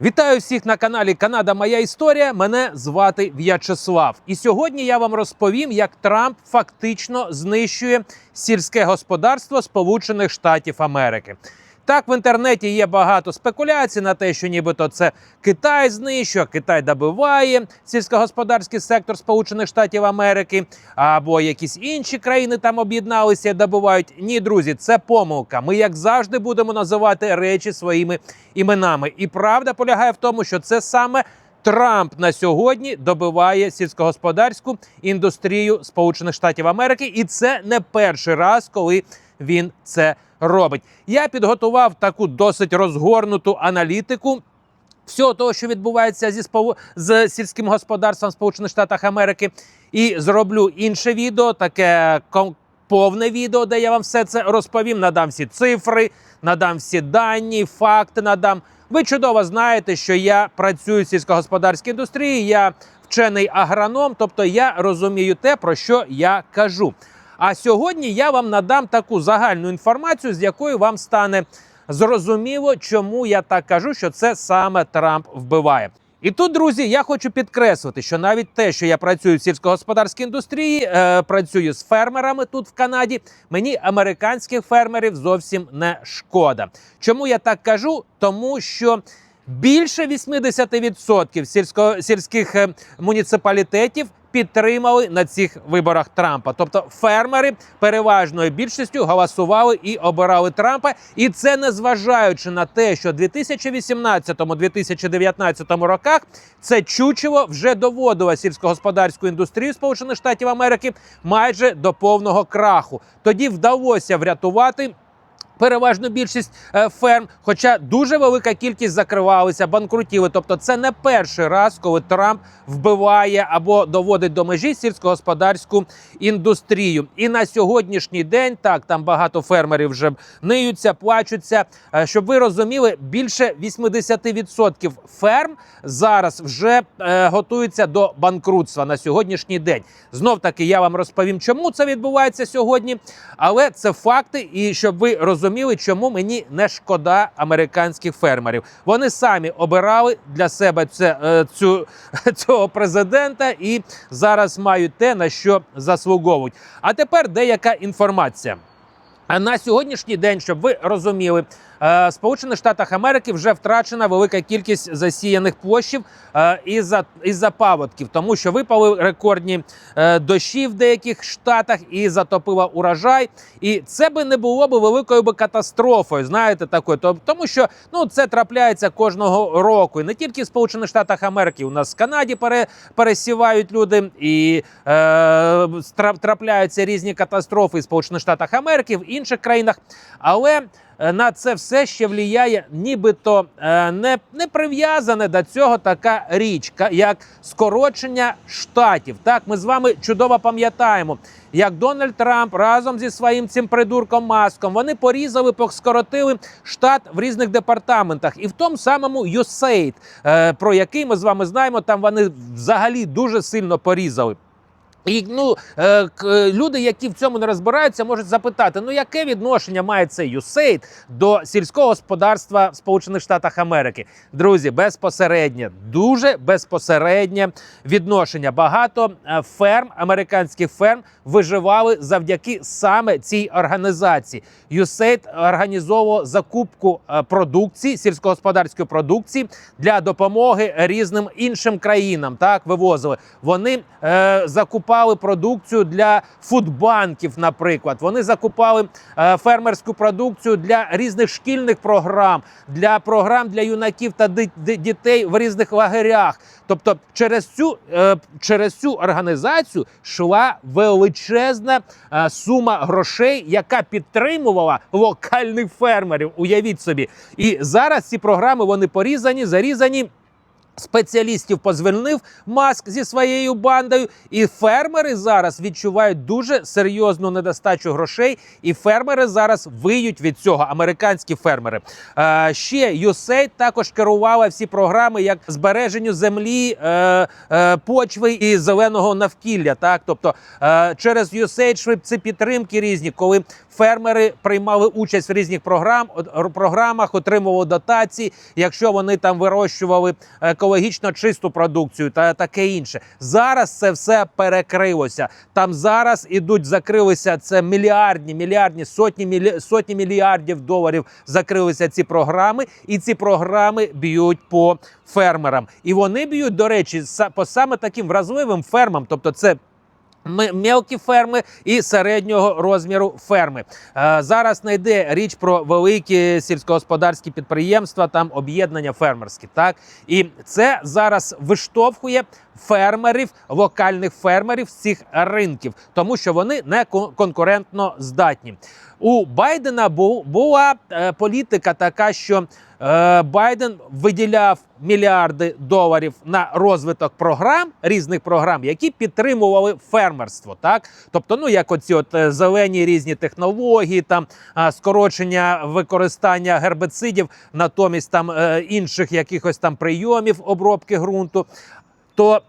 Вітаю всіх на каналі Канада Моя Історія. Мене звати В'ячеслав. І сьогодні я вам розповім, як Трамп фактично знищує сільське господарство Сполучених Штатів Америки. Так, в інтернеті є багато спекуляцій на те, що нібито це Китай знищує, Китай добиває сільськогосподарський сектор Сполучених Штатів Америки, або якісь інші країни там об'єдналися і добивають. Ні, друзі, це помилка. Ми, як завжди, будемо називати речі своїми іменами. І правда полягає в тому, що це саме. Трамп на сьогодні добиває сільськогосподарську індустрію Сполучених Штатів Америки, і це не перший раз, коли він це робить. Я підготував таку досить розгорнуту аналітику. Всього того, що відбувається зі спов... з сільським господарством Сполучених Штатах Америки, і зроблю інше відео, таке повне відео, де я вам все це розповім. Надам всі цифри, надам всі дані, факти надам. Ви чудово знаєте, що я працюю в сільськогосподарській індустрії, я вчений агроном, тобто я розумію те, про що я кажу. А сьогодні я вам надам таку загальну інформацію, з якою вам стане зрозуміло, чому я так кажу, що це саме Трамп вбиває. І тут, друзі, я хочу підкреслити, що навіть те, що я працюю в сільськогосподарській індустрії, е, працюю з фермерами тут в Канаді, мені американських фермерів зовсім не шкода. Чому я так кажу? Тому що більше 80% сільсько, сільських е, муніципалітетів підтримали на цих виборах Трампа. Тобто фермери переважною більшістю голосували і обирали Трампа. І це не зважаючи на те, що в 2018-2019 роках це чучело вже доводило сільськогосподарську індустрію Сполучених Штатів Америки майже до повного краху. Тоді вдалося врятувати. Переважну більшість е, ферм, хоча дуже велика кількість закривалися, банкрутіли. Тобто, це не перший раз, коли Трамп вбиває або доводить до межі сільськогосподарську індустрію. І на сьогоднішній день так там багато фермерів вже ниються, плачуться. Е, Щоб ви розуміли, більше 80% ферм зараз вже е, готуються до банкрутства на сьогоднішній день. Знов таки я вам розповім, чому це відбувається сьогодні, але це факти, і щоб ви розуміли, чому мені не шкода американських фермерів. Вони самі обирали для себе це, е, цю, цього президента і зараз мають те, на що заслуговують. А тепер деяка інформація. А на сьогоднішній день, щоб ви розуміли, Сполучених Штатах Америки вже втрачена велика кількість засіяних площів е, із-за із-за паводків, тому що випали рекордні е, дощі в деяких штатах і затопила урожай. І це би не було б великою би катастрофою. Знаєте, такою, То- тому що ну це трапляється кожного року. І не тільки в Сполучених Штатах Америки. У нас в Канаді пере, пересівають люди і е, трапляються різні катастрофи в Сполучених Штатах Америки в інших країнах. Але е, на це все ще вліяє, нібито е, не, не прив'язане до цього така річка, як скорочення штатів. Так, ми з вами чудово пам'ятаємо, як Дональд Трамп разом зі своїм цим придурком маском вони порізали, скоротили штат в різних департаментах, і в тому самому USAID, е, про який ми з вами знаємо, там вони взагалі дуже сильно порізали. І ну е, е, люди, які в цьому не розбираються, можуть запитати: ну яке відношення має цей USAID до сільського господарства в Сполучених Штатах Америки? Друзі, безпосереднє, дуже безпосереднє відношення. Багато е, ферм, американських ферм, виживали завдяки саме цій організації. USAID організовував закупку продукції, сільськогосподарської продукції для допомоги різним іншим країнам. Так вивозили. Вони е, закупали продукцію для фудбанків, наприклад. Вони закупали е, фермерську продукцію для різних шкільних програм, для програм для юнаків та дітей в різних лагерях. Тобто, через цю, е, через цю організацію йшла величезна е, сума грошей, яка підтримувала локальних фермерів. Уявіть собі. І зараз ці програми вони порізані, зарізані. Спеціалістів позвільнив маск зі своєю бандою, і фермери зараз відчувають дуже серйозну недостачу грошей. І фермери зараз виють від цього. Американські фермери. Е, ще USAID також керувала всі програми як збереженню землі, е, е, почви і зеленого навкілля. Так, тобто е, через USAID йшли ці підтримки різні, коли фермери приймали участь в різних програм, програмах, отримували дотації, якщо вони там вирощували екологічно чисту продукцію та таке інше. Зараз це все перекрилося. Там зараз ідуть, закрилися це мільярдні, мільярдні, сотні мілі, сотні мільярдів доларів закрилися ці програми, і ці програми б'ють по фермерам. І вони б'ють, до речі, по саме таким вразливим фермам, тобто це. Мелкі ферми і середнього розміру ферми. Е, зараз не йде річ про великі сільськогосподарські підприємства, там об'єднання фермерські. Так і це зараз виштовхує фермерів, локальних фермерів з цих ринків, тому що вони не конкурентно здатні. У Байдена бу- була е, політика така, що Байден виділяв мільярди доларів на розвиток програм різних програм, які підтримували фермерство. Так, тобто, ну як оці от е, зелені різні технології, там скорочення використання гербицидів, натомість там е, інших якихось там прийомів обробки ґрунту. То Е,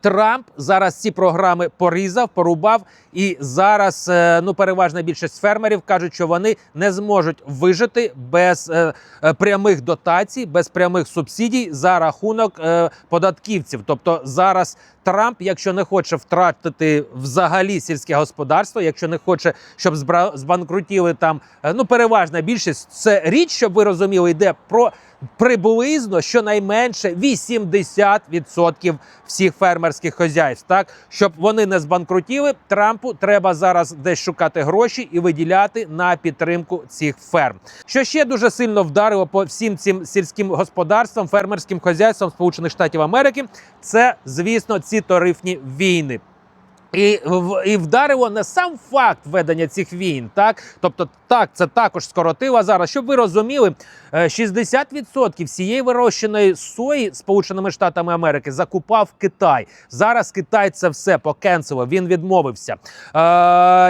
Трамп зараз ці програми порізав, порубав, і зараз е, ну переважна більшість фермерів кажуть, що вони не зможуть вижити без е, е, прямих дотацій, без прямих субсидій за рахунок е, податківців. Тобто зараз Трамп, якщо не хоче втратити взагалі сільське господарство, якщо не хоче, щоб збанкрутіли там, е, ну переважна більшість, це річ, щоб ви розуміли, йде про приблизно щонайменше 80% всіх фермерських хозяйств. Так щоб вони не збанкрутіли, Трампу треба зараз десь шукати гроші і виділяти на підтримку цих ферм. Що ще дуже сильно вдарило по всім цим сільським господарствам, фермерським хозяйствам Сполучених Штатів Америки, це звісно ці тарифні війни. І, і вдарило не сам факт ведення цих війн, так тобто, так це також скоротило зараз. Щоб ви розуміли, е, 60% всієї вирощеної сої Сполученими Штатами Америки закупав Китай. Зараз Китай це все покенселив, він відмовився. Е,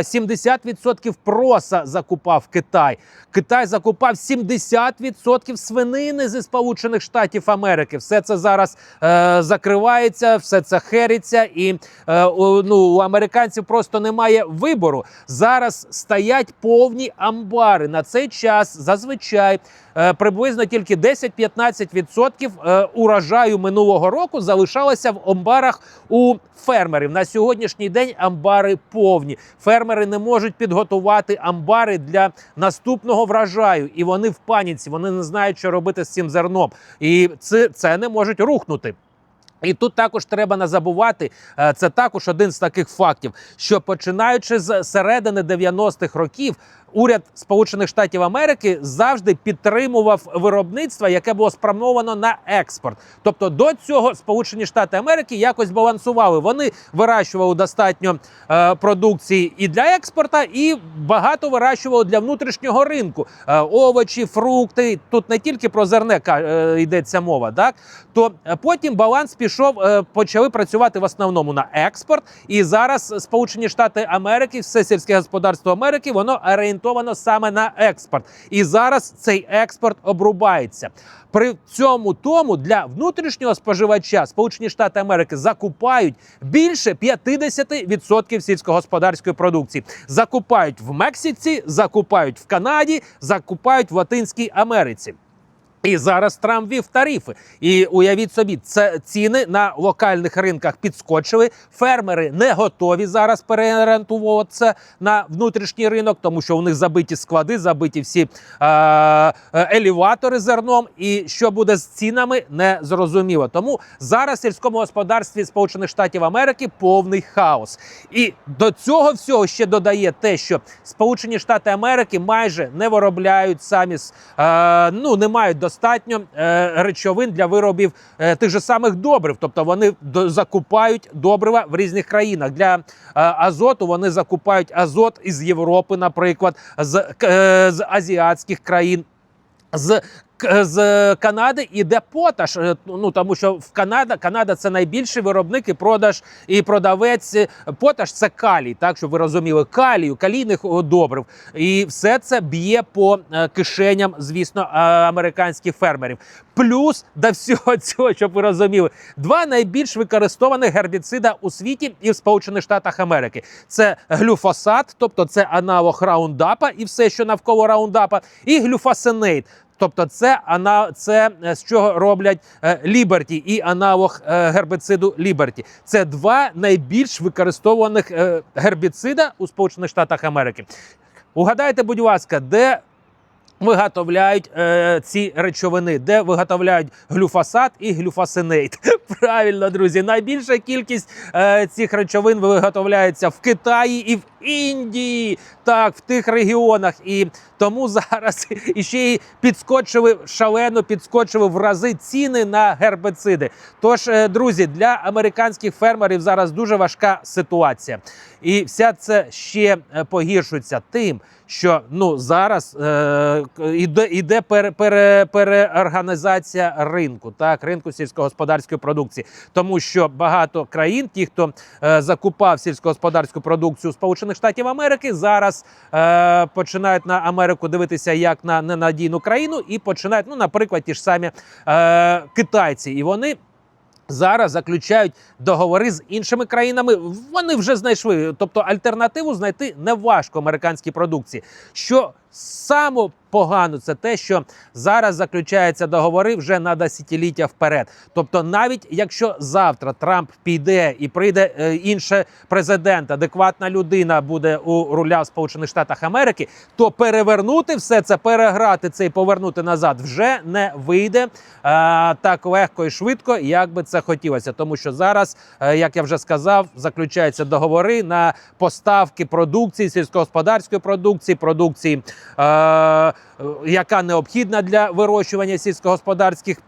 70% проса закупав Китай. Китай закупав 70% свинини зі Сполучених Штатів Америки. Все це зараз е, закривається, все це хериться, і е, ну, у американців просто немає вибору. Зараз стоять повні амбари. На цей час зазвичай е, приблизно тільки 10-15% е, урожаю минулого року залишалося в амбарах у фермерів. На сьогоднішній день амбари повні. Фермери не можуть підготувати амбари для наступного врожаю, і вони в паніці. Вони не знають, що робити з цим зерном, і це, це не можуть рухнути. І тут також треба не забувати, е, це також один з таких фактів, що починаючи з середини 90-х років, уряд Сполучених Штатів Америки завжди підтримував виробництво, яке було спрямовано на експорт. Тобто до цього Сполучені Штати Америки якось балансували. Вони вирощували достатньо е, продукції і для експорту, і багато вирощували для внутрішнього ринку. Е, овочі, фрукти. Тут не тільки про зерне е, йдеться мова, так то е, потім баланс пішов, е, почали працювати в основному на експорт. І зараз Сполучені Штати Америки, все сільське господарство Америки, воно орієнтовано саме на експорт. І зараз цей експорт обрубається. При цьому тому для внутрішнього споживача Сполучені Штати Америки закупають більше 50% сільськогосподарської продукції. Закупають в Мексиці, закупають в Канаді, закупають в Латинській Америці. І зараз Трамп вів тарифи. І уявіть собі, це ціни на локальних ринках підскочили. Фермери не готові зараз переорієнтуватися на внутрішній ринок, тому що у них забиті склади, забиті всі е, елеватори зерном. І що буде з цінами, не зрозуміло. Тому зараз в сільському господарстві Сполучених Штатів Америки повний хаос. І до цього всього ще додає те, що Сполучені Штати Америки майже не виробляють самі е, ну не мають достатньо е, речовин для виробів е, тих же самих добрив. Тобто вони закупають добрива в різних країнах. Для е, азоту вони закупають азот із Європи, наприклад, з, з азіатських країн. З З Канади іде поташ. е, Ну тому що в Канада Канада це найбільший виробник і продаж і продавець. е, Поташ це калій, так щоб ви розуміли, калію, калійних добрив. І все це б'є по е, кишеням, звісно, е, американських фермерів. Плюс до всього цього, щоб ви розуміли, два найбільш використованих гербіцида у світі і в Сполучених Штатах Америки. Це глюфосат, тобто це аналог раундапа і все, що навколо раундапа, і глюфосинейт. Тобто, це ана, це е, з чого роблять Ліберті і аналог е, гербициду Ліберті. Це два найбільш використованих е, гербіцида у Сполучених Штатах Америки. Угадайте, будь ласка, де виготовляють е, ці речовини, де виготовляють глюфосат і глюфосинейт. Правильно, друзі, найбільша кількість е, цих речовин виготовляється в Китаї і в Індії, так, в тих регіонах. І тому зараз іще й підскочили шалено, підскочили в рази ціни на гербициди. Тож, е, друзі, для американських фермерів зараз дуже важка ситуація. І вся це ще е, погіршується тим, що ну зараз е, іде, іде пере, пере, переорганізація ринку, так ринку сільськогосподарської продукції, тому що багато країн, ті, хто е, закупав сільськогосподарську продукцію Сполучених Штатів Америки, зараз е, починають на Америку дивитися як на ненадійну країну, і починають, ну, наприклад, ті ж самі е, китайці, і вони. Зараз заключають договори з іншими країнами. Вони вже знайшли. Тобто альтернативу знайти не важко американській продукції. Що саме погано, це те, що зараз заключаються договори вже на десятиліття вперед. Тобто, навіть якщо завтра Трамп піде і прийде е, інший президент, адекватна людина буде у руля в Сполучених Штатах Америки, то перевернути все це, переграти це і повернути назад вже не вийде е, так легко і швидко, як би це хотілося. Тому що зараз, е, як я вже сказав, заключаються договори на поставки продукції, сільськогосподарської продукції, продукції, яка необхідна для вирощування сільськогосподарських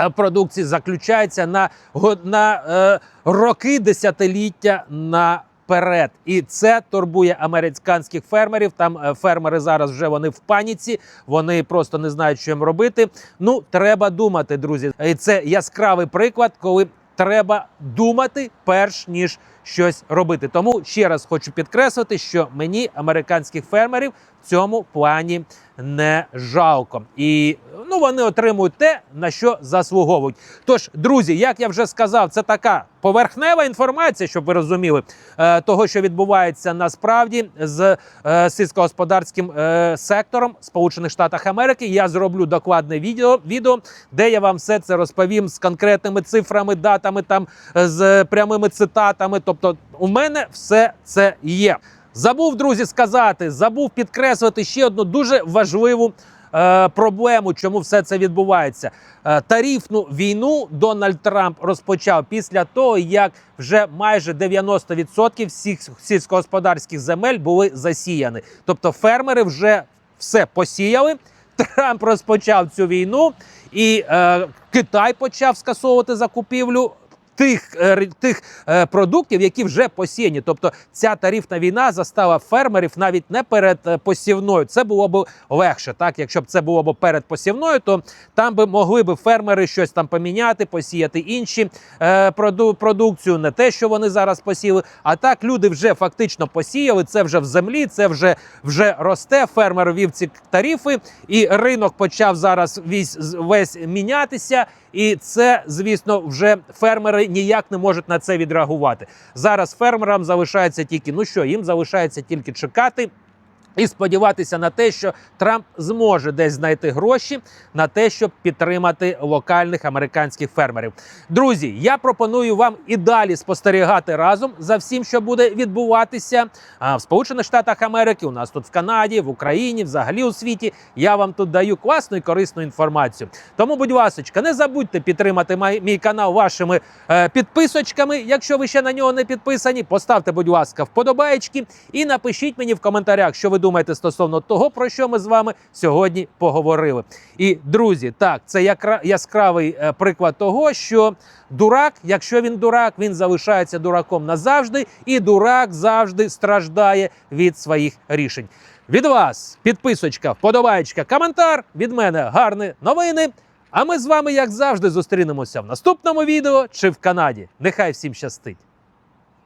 е, продукцій, заключається на, на е, роки десятиліття на. Перед і це турбує американських фермерів. Там е, фермери зараз вже вони в паніці, вони просто не знають, що їм робити. Ну треба думати, друзі. І це яскравий приклад, коли треба думати перш ніж щось робити. Тому ще раз хочу підкреслити, що мені американських фермерів в цьому плані не жалко, і ну вони отримують те, на що заслуговують. Тож, друзі, як я вже сказав, це така поверхнева інформація, щоб ви розуміли, е, того, що відбувається насправді з е, сільськогосподарським е, сектором Сполучених Штатів Америки. Я зроблю докладне відео, відео, де я вам все це розповім з конкретними цифрами, датами, там з прямими цитатами. Тобто, у мене все це є. Забув, друзі, сказати, забув підкреслити ще одну дуже важливу е, проблему, чому все це відбувається. Е, тарифну війну Дональд Трамп розпочав після того, як вже майже 90% всіх сільськогосподарських земель були засіяні. Тобто фермери вже все посіяли. Трамп розпочав цю війну, і е, Китай почав скасовувати закупівлю. Тих е, тих е, продуктів, які вже посіяні, тобто ця тарифна війна застала фермерів навіть не перед е, посівною. Це було б легше. Так, якщо б це було б перед посівною, то там би могли б фермери щось там поміняти, посіяти інші е, проду- продукцію, не те, що вони зараз посіяли. А так люди вже фактично посіяли. Це вже в землі, це вже вже росте. Фермер вів ці тарифи, і ринок почав зараз весь, весь мінятися. І це, звісно, вже фермери ніяк не можуть на це відреагувати. Зараз фермерам залишається тільки ну що, їм залишається тільки чекати. І сподіватися на те, що Трамп зможе десь знайти гроші на те, щоб підтримати локальних американських фермерів. Друзі, я пропоную вам і далі спостерігати разом за всім, що буде відбуватися в Сполучених Штатах Америки. У нас тут в Канаді, в Україні, взагалі у світі. Я вам тут даю класну і корисну інформацію. Тому, будь ласка, не забудьте підтримати мій канал вашими е, підписочками. Якщо ви ще на нього не підписані, поставте, будь ласка, вподобаєчки і напишіть мені в коментарях, що ви думаєте стосовно того, про що ми з вами сьогодні поговорили. І друзі, так, це яскравий е, приклад того, що дурак, якщо він дурак, він залишається дураком назавжди, і дурак завжди страждає від своїх рішень. Від вас підписочка, вподобайка, коментар. Від мене гарні новини. А ми з вами, як завжди, зустрінемося в наступному відео чи в Канаді. Нехай всім щастить!